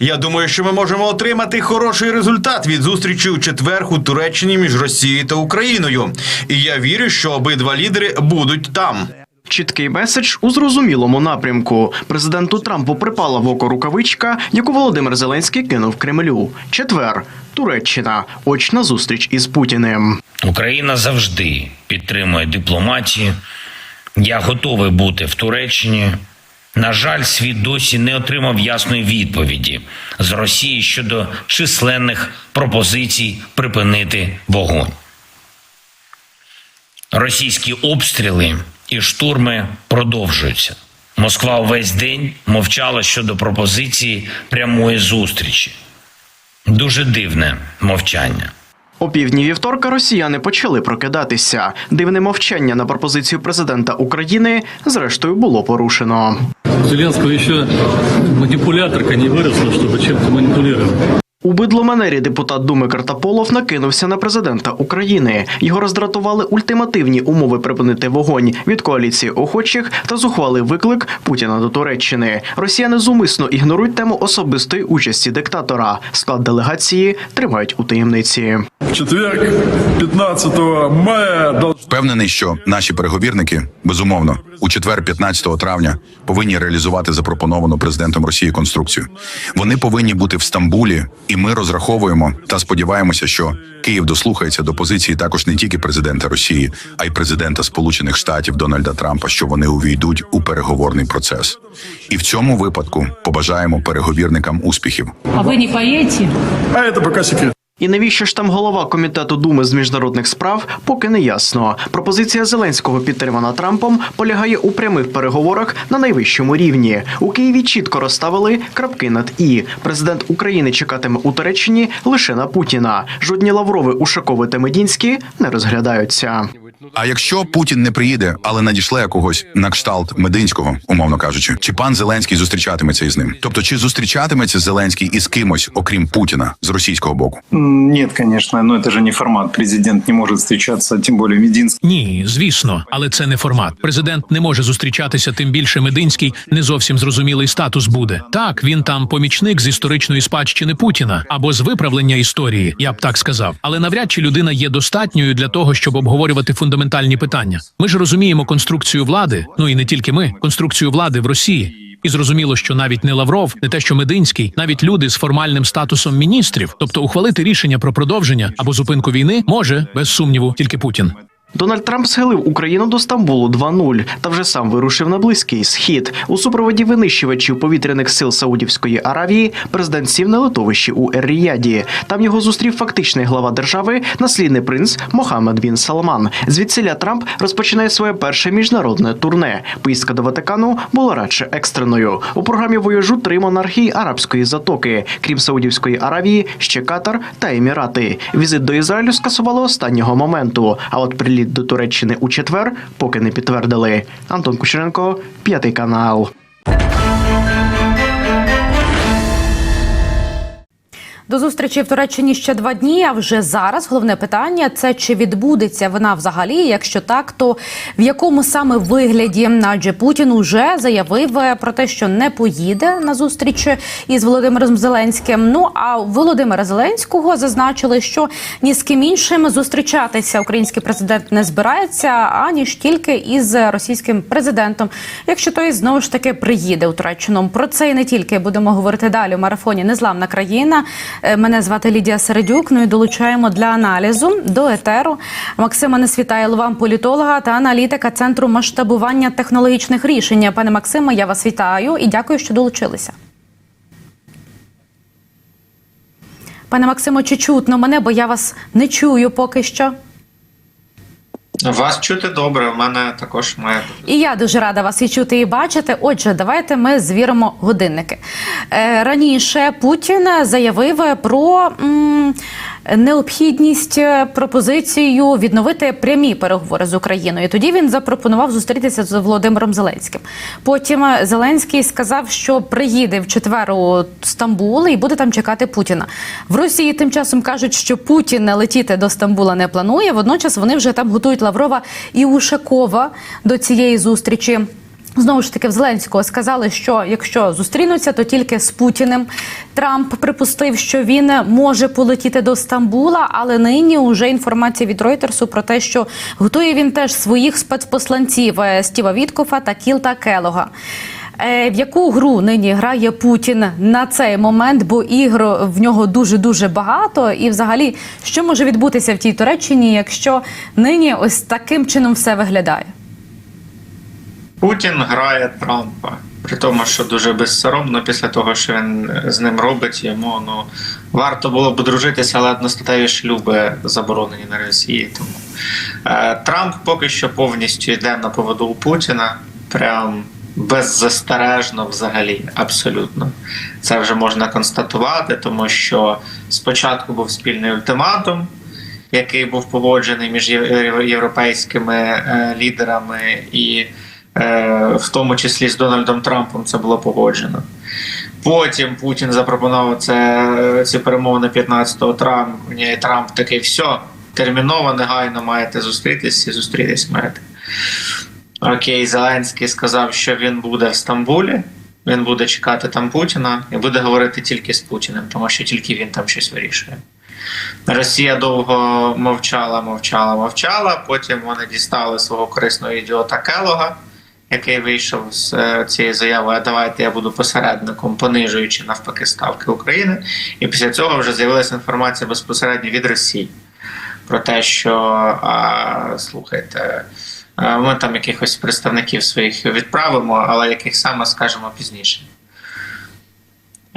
Я думаю, що ми можемо отримати хороший результат від зустрічі у четвер у Туреччині між Росією та Україною. І я вірю, що обидва лідери будуть там. Чіткий меседж у зрозумілому напрямку. Президенту Трампу припала в око рукавичка, яку Володимир Зеленський кинув Кремлю. Четвер. Туреччина. Очна зустріч із Путіним. Україна завжди підтримує дипломатію. Я готовий бути в Туреччині. На жаль, світ досі не отримав ясної відповіді з Росії щодо численних пропозицій припинити вогонь. Російські обстріли і штурми продовжуються. Москва увесь день мовчала щодо пропозиції прямої зустрічі. Дуже дивне мовчання. О півдні вівторка росіяни почали прокидатися. Дивне мовчання на пропозицію президента України зрештою було порушено. Зеленського ще маніпуляторка не виросла, щоб чим-то манипулировать. У бидломанері депутат Думи Картаполов накинувся на президента України. Його роздратували ультимативні умови припинити вогонь від коаліції охочих та зухвалий виклик Путіна до Туреччини. Росіяни зумисно ігнорують тему особистої участі диктатора. Склад делегації тримають у таємниці. В четверг, 15 мая, Впевнений, що наші переговірники безумовно у четвер, 15 травня, повинні реалізувати запропоновану президентом Росії конструкцію. Вони повинні бути в Стамбулі, і ми розраховуємо та сподіваємося, що Київ дослухається до позиції також не тільки президента Росії, а й президента Сполучених Штатів Дональда Трампа, що вони увійдуть у переговорний процес. І в цьому випадку побажаємо переговірникам успіхів. А ви не поїдете? А це поки секрет. І навіщо ж там голова комітету Думи з міжнародних справ, поки не ясно. Пропозиція Зеленського, підтримана Трампом, полягає у прямих переговорах на найвищому рівні. У Києві чітко розставили крапки над і. Президент України чекатиме у Туреччині лише на Путіна. Жодні Лаврови, Ушакови та Медінські не розглядаються. А якщо Путін не приїде, але надішле когось на кшталт Мединського, умовно кажучи, чи пан Зеленський зустрічатиметься із ним? Тобто, чи зустрічатиметься Зеленський із кимось, окрім Путіна, з російського боку? М, Нет, конечно, но это же не формат. Президент не может встречаться, тем более Мединский. Ні, звісно, але це не формат. Президент не може зустрічатися, тим більше Мединський не зовсім зрозумілий статус буде. Так, він там помічник з історичної спадщини Путіна або з виправлення історії, я б так сказав. Але навряд чи людина є достатньою для того, щоб обговорювати фундаментальні питання. Ми ж розуміємо конструкцію влади, ну і не тільки ми, конструкцію влади в Росії. І зрозуміло, що навіть не Лавров, не те, що Мединський, навіть люди з формальним статусом міністрів, тобто ухвалити рішення про продовження або зупинку війни, може без сумніву тільки Путін. Дональд Трамп схилив Україну до Стамбулу 2-0 та вже сам вирушив на близький схід. У супроводі винищувачів повітряних сил Саудівської Аравії президент сів на литовищі у Ер-Ріяді. Там його зустрів фактичний глава держави, наслідний принц Мохаммед Бін Салман. Звідсиля Трамп розпочинає своє перше міжнародне турне. Поїздка до Ватикану була радше екстреною. У програмі вояжу три монархії арабської затоки, крім Саудівської Аравії, ще Катар та Емірати. Візит до Ізраїлю скасували останнього моменту. А от приліт до Туреччини у четвер поки не підтвердили. Антон Кучеренко, п'ятий канал. До зустрічі в Туреччині ще два дні. А вже зараз головне питання це чи відбудеться вона взагалі. Якщо так, то в якому саме вигляді адже Путін уже заявив е, про те, що не поїде на зустріч із Володимиром Зеленським. Ну а Володимира Зеленського зазначили, що ні з ким іншим зустрічатися український президент не збирається, аніж тільки із російським президентом, якщо той знову ж таки приїде у Туреччину. Про це і не тільки будемо говорити далі у марафоні Незламна країна. Е, Мене звати Лідія Середюк. Ну і долучаємо для аналізу до етеру Максима Несвітайлова, політолога та аналітика центру масштабування технологічних рішень. Пане Максиме, я вас вітаю і дякую, що долучилися. Пане Максимо, чи чутно мене, бо я вас не чую поки що. Вас чути добре, у мене також має. І я дуже рада вас і чути, і бачити. Отже, давайте ми звіримо годинники. Е, раніше Путін заявив про м, необхідність е, пропозицією відновити прямі переговори з Україною. Тоді він запропонував зустрітися з Володимиром Зеленським. Потім е, Зеленський сказав, що приїде в четвер у Стамбул і буде там чекати Путіна. В Росії тим часом кажуть, що Путін летіти до Стамбула не планує. Водночас вони вже там готують Лаврова і Ушакова до цієї зустрічі. Знову ж таки, в Зеленського сказали, що якщо зустрінуться, то тільки з Путіним. Трамп припустив, що він може полетіти до Стамбула, але нині вже інформація від Ройтерсу про те, що готує він теж своїх спецпосланців е, Стіва Віткофа та Кілта Келога. Е, В яку гру нині грає Путін на цей момент? Бо ігр в нього дуже дуже багато. І, взагалі, що може відбутися в тій Туреччині, якщо нині ось таким чином все виглядає? Путін грає Трампа. При тому, що дуже безсоромно після того, що він з ним робить, йому ну варто було б дружитися, але одностатеві шлюби заборонені на Росії. Тому е, Трамп поки що повністю йде на поводу у Путіна. Прям беззастережно взагалі, абсолютно. Це вже можна констатувати, тому що спочатку був спільний ультиматум, який був погоджений між європейськими е, лідерами і в тому числі з Дональдом Трампом це було погоджено. Потім Путін запропонував це, ці перемовини 15 травня, і Трамп такий, все, терміново, негайно маєте зустрітись і зустрітись маєте. Окей, Зеленський сказав, що він буде в Стамбулі, він буде чекати там Путіна і буде говорити тільки з Путіним, тому що тільки він там щось вирішує. Росія довго мовчала, мовчала, мовчала. Потім вони дістали свого корисного ідіота Келога, який вийшов з е, цією заявою, а давайте я буду посередником, понижуючи навпаки ставки України. І після цього вже з'явилася інформація безпосередньо від Росії про те, що а, слухайте, ми там якихось представників своїх відправимо, але яких саме скажемо пізніше.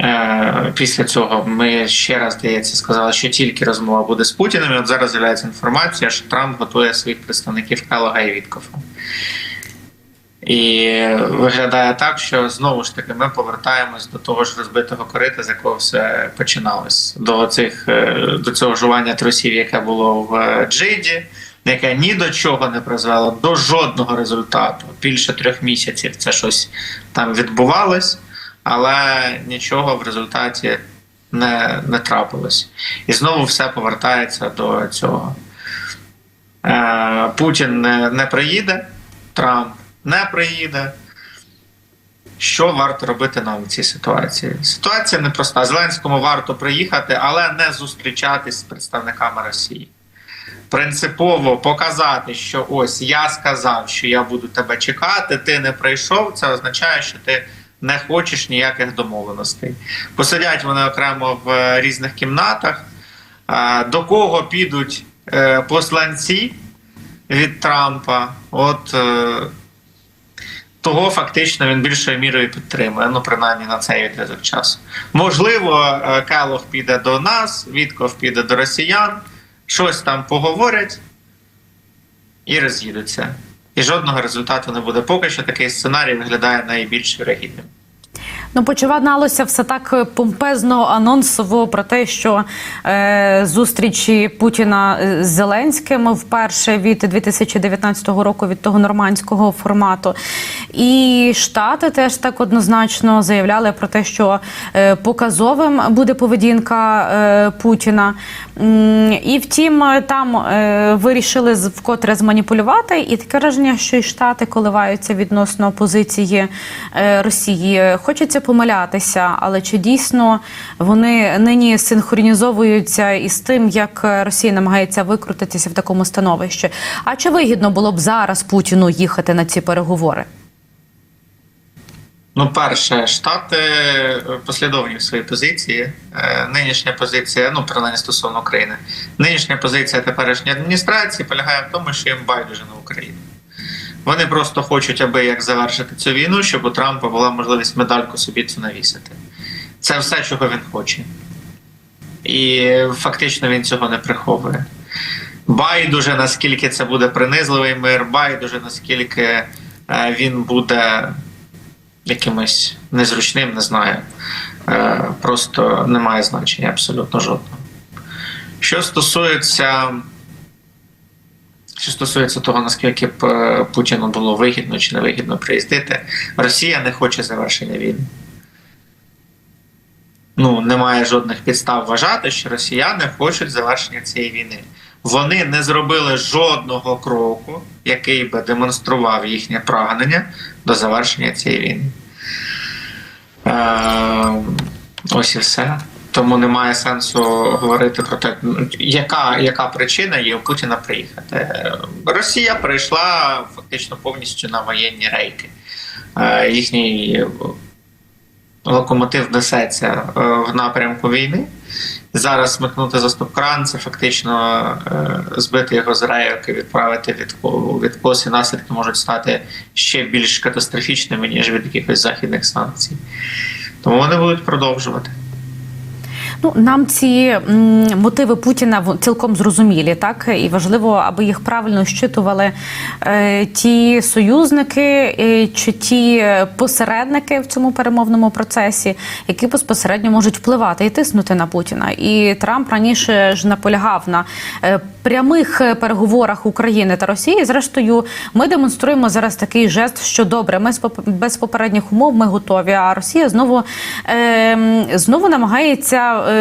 Е, Після цього ми ще раз здається сказали, що тільки розмова буде з Путіним. І от зараз з'являється інформація, що Трамп готує своїх представників Келога і Віткофа. І виглядає так, що знову ж таки ми повертаємось до того ж розбитого корита, з якого все починалось, до цих е, до цього жування трусів, яке було в е, Джиді, яке ні до чого не призвело, до жодного результату. Більше трьох місяців це щось там відбувалось, але нічого в результаті не, не трапилось. І знову все повертається до цього. Е, Путін не, не приїде, Трамп не приїде. Що варто робити нам в цій ситуації? Ситуація непроста. Зеленському варто приїхати, але не зустрічатись з представниками Росії. Принципово показати, що ось я сказав, що я буду тебе чекати, ти не прийшов. Це означає, що ти не хочеш ніяких домовленостей. Посидять вони окремо в е, різних кімнатах. Е, До кого підуть е, посланці від Трампа? От того фактично він більшою мірою підтримує, ну принаймні на цей відрізок часу. Можливо, Калох піде до нас, Вітков піде до росіян, щось там поговорять і роз'їдуться. І жодного результату не буде. Поки що такий сценарій виглядає найбільш вірогідним. Ну, починалося все так е, помпезно, анонсово про те, що е, зустрічі Путіна е, з Зеленським вперше від 2019 року від того нормандського формату. І Штати теж так однозначно заявляли про те, що е, показовим буде поведінка е, Путіна. І втім, е, там е, вирішили вкотре зманіпулювати, і таке враження, що і Штати коливаються відносно позиції е, Росії. Хочеться помилятися, але чи дійсно вони нині синхронізовуються із тим, як Росія намагається викрутитися в такому становищі? А чи вигідно було б зараз Путіну їхати на ці переговори? Ну, перше, штати е, послідовні в своїй позиції. Е, Нинішня позиція, ну принаймні стосовно України, нинішня позиція теперішньої адміністрації полягає в тому, що їм байдуже на Україну. Вони просто хочуть, аби як завершити цю війну, щоб у Трампа була можливість медальку собі цю навісити. Це все, чого він хоче. І фактично він цього не приховує. Байдуже, наскільки це буде принизливий мир, байдуже, наскільки е, він буде якимось незручним, не знаю. Е, Просто немає значення абсолютно жодного. Що стосується, що стосується того, наскільки е, Путіну було вигідно чи невигідно приїздити, Росія не хоче завершення війни. Ну, немає жодних підстав вважати, що росіяни хочуть завершення цієї війни. Вони не зробили жодного кроку який би демонстрував їхнє прагнення до завершення цієї війни. Е, ось і все. Тому немає сенсу говорити про те, ну, яка, яка причина є у Путіна приїхати. Е, Росія перейшла фактично повністю на воєнні рейки. Е, Їхній локомотив несеться е, в напрямку війни. Зараз смикнути за стоп-кран це фактично збити його з рейок і відправити від відкос, і наслідки можуть стати ще більш катастрофічними, ніж від якихось західних санкцій. Тому вони будуть продовжувати. Ну нам ці м, мотиви Путіна цілком зрозумілі, так і важливо, аби їх правильно щитували е, ті союзники е, чи ті посередники в цьому перемовному процесі, які безпосередньо можуть впливати і тиснути на Путіна. І Трамп раніше ж наполягав на е, прямих переговорах України та Росії. Зрештою, ми демонструємо зараз такий жест, що добре, ми без попередніх умов ми готові. А Росія знову е, знову намагається е,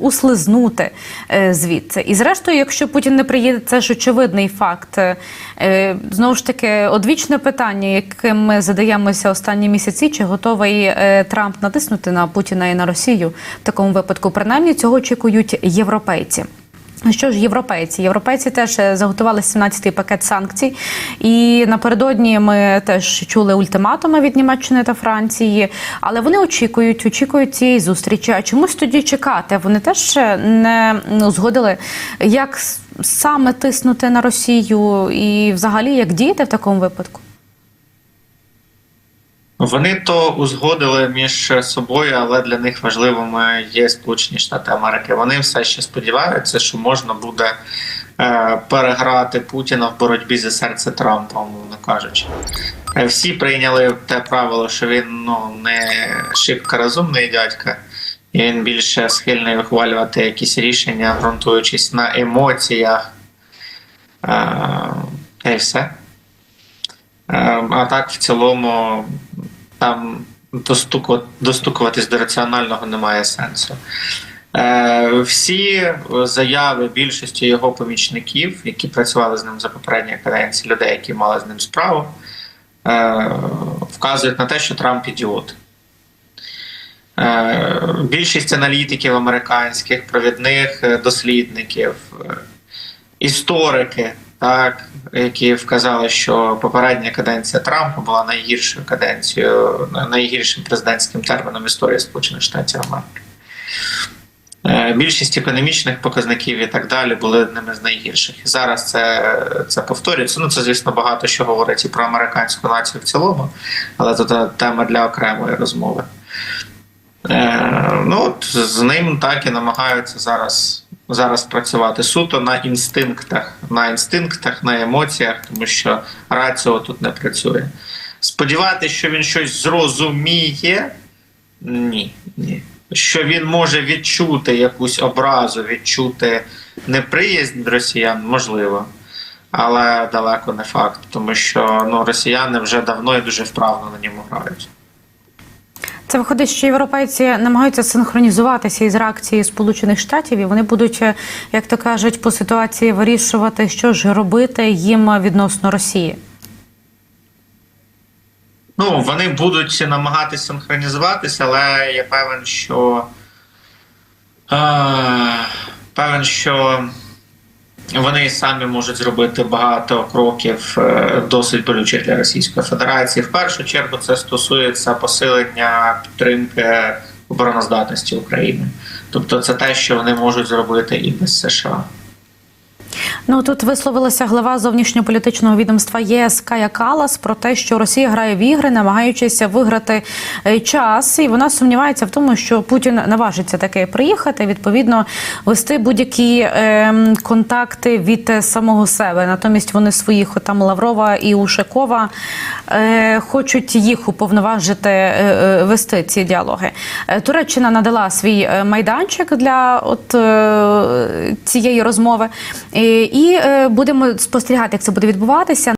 услизнути е, звідси. І зрештою, якщо Путін не приїде, це ж очевидний факт. Е, знову ж таки, одвічне питання, яким ми задаємося останні місяці, чи готовий е, Трамп натиснути на Путіна і на Росію в такому випадку? Принаймні цього очікують європейці. Ну Що ж, європейці? Європейці теж е, заготували 17-й пакет санкцій, і напередодні ми теж чули ультиматуми від Німеччини та Франції, але вони очікують, очікують цієї зустрічі. А чомусь тоді чекати? Вони теж не ну, згодили, як саме тиснути на Росію, і взагалі як діяти в такому випадку. Вони то узгодили між собою, але для них важливими є Сполучені Штати Америки. Вони все ще сподіваються, що можна буде е, переграти Путіна в боротьбі за серце Трампа, умовно кажучи. Е, Всі прийняли те правило, що він ну не шибко розумний дядька, і він більше схильний вихвалювати якісь рішення, ґрунтуючись на емоціях. Е, та й все. А так, в цілому, там достукуватись до раціонального немає сенсу. Е, Всі заяви більшості його помічників, які працювали з ним за попередні каденції, людей, які мали з ним справу, е, вказують на те, що Трамп ідіот. Е, Більшість аналітиків американських, провідних дослідників, історики, так, які вказали, що попередня каденція Трампа була найгіршою каденцією, найгіршим президентським терміном історії Сполучених Штатів Америки. Е, Більшість економічних показників і так далі були одними з найгірших. І зараз це, це повторюється. Ну, це, звісно, багато що говорить і про американську націю в цілому, але це тема для окремої розмови. Е, ну, от з ним так і намагаються зараз, зараз працювати суто на інстинктах, на інстинктах, на емоціях, тому що раціо тут не працює. Сподіватися, що він щось зрозуміє, ні, ні. Що він може відчути якусь образу, відчути неприязнь росіян, можливо. Але далеко не факт, тому що ну, росіяни вже давно і дуже вправно на ньому грають. Це виходить, що європейці намагаються синхронізуватися із реакцією Сполучених Штатів, і вони будуть, е, як то кажуть, по ситуації вирішувати, що ж робити їм відносно Росії. Ну, вони будуть намагатися синхронізуватися, але я певен, що е, певен, що вони самі можуть зробити багато кроків е, досить болючих для Російської Федерації. В першу чергу це стосується посилення підтримки обороноздатності України. Тобто, це те, що вони можуть зробити і без США. Ну тут висловилася глава зовнішньополітичного відомства ЄС Кая Калас про те, що Росія грає в ігри, намагаючись виграти е, час, і вона сумнівається в тому, що Путін наважиться таки приїхати. Відповідно, вести будь-які е, контакти від самого себе. Натомість вони своїх отам Лаврова і Ушакова е, хочуть їх уповноважити е, е, вести ці діалоги. Е, Туреччина надала свій майданчик для от е, цієї розмови. Е, І е, будемо спостерігати, як це буде відбуватися.